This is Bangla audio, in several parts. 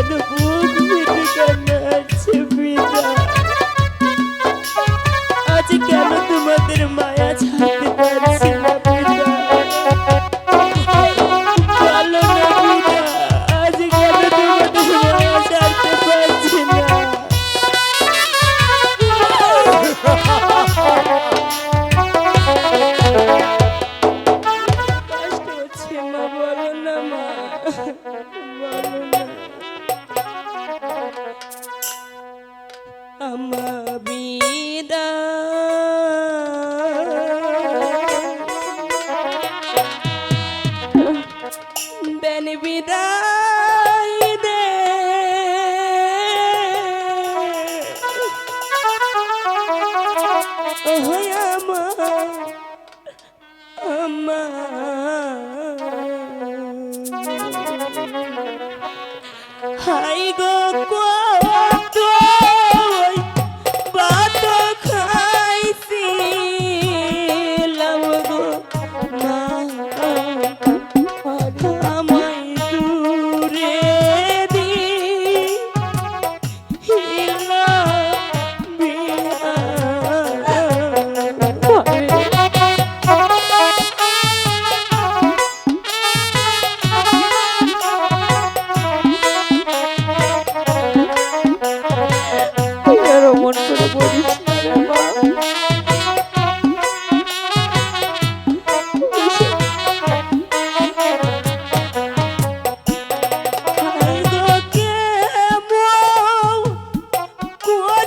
যেন দেন বিদায় Oh.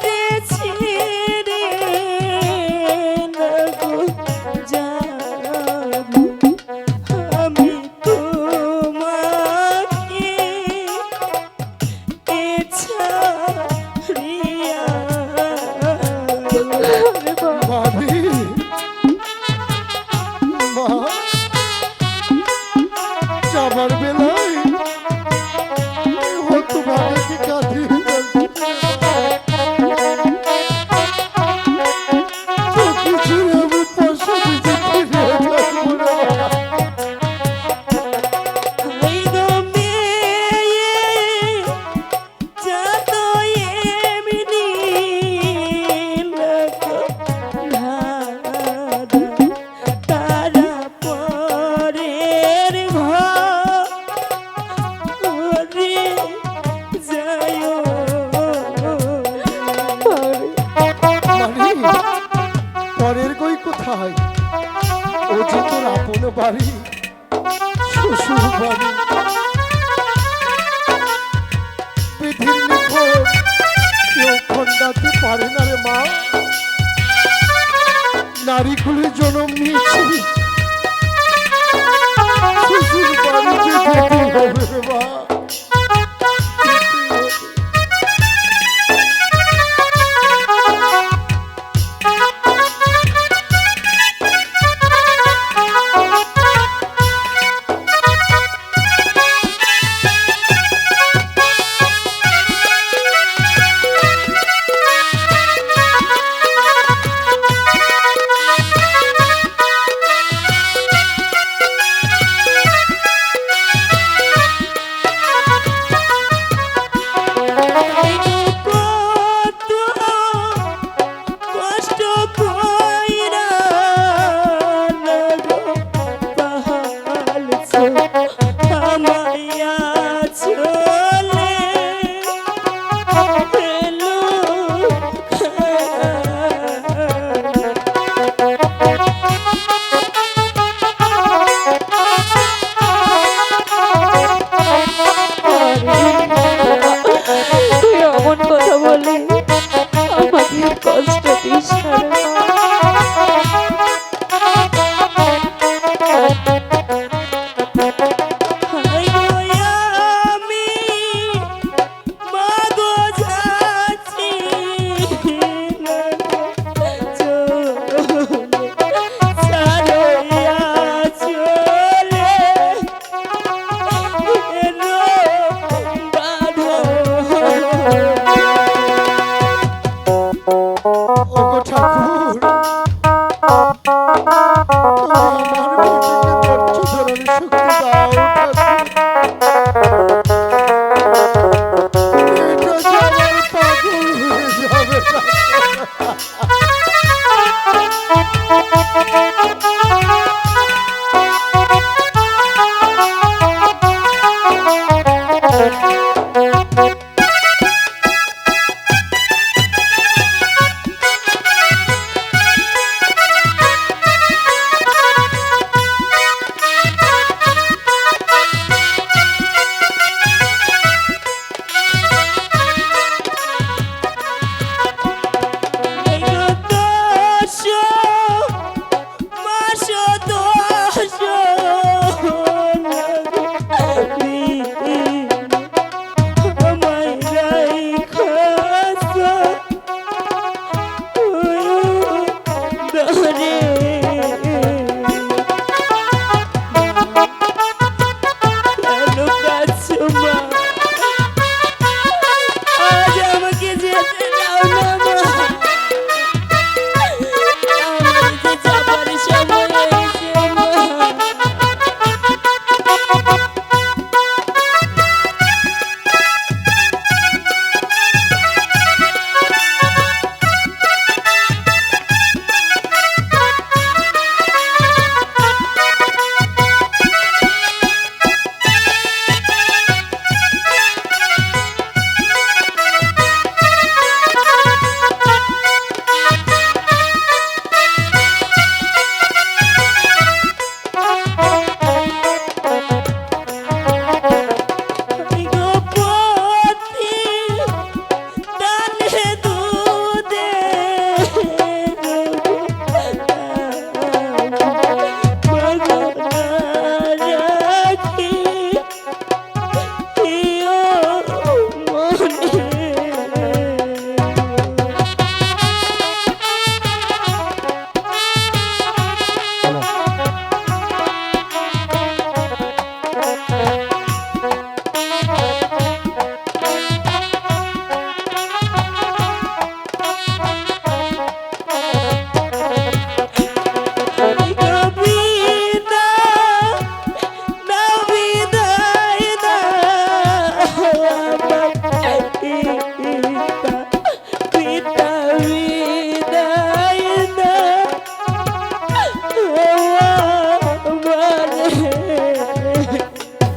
আপন বাড়ি শ্বশুর বাড়ি। পারে না রে মা। নারী খুলে জন্ম নিয়েছি। শ্বশুর হবে Thank you.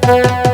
Música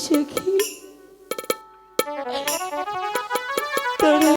Thank.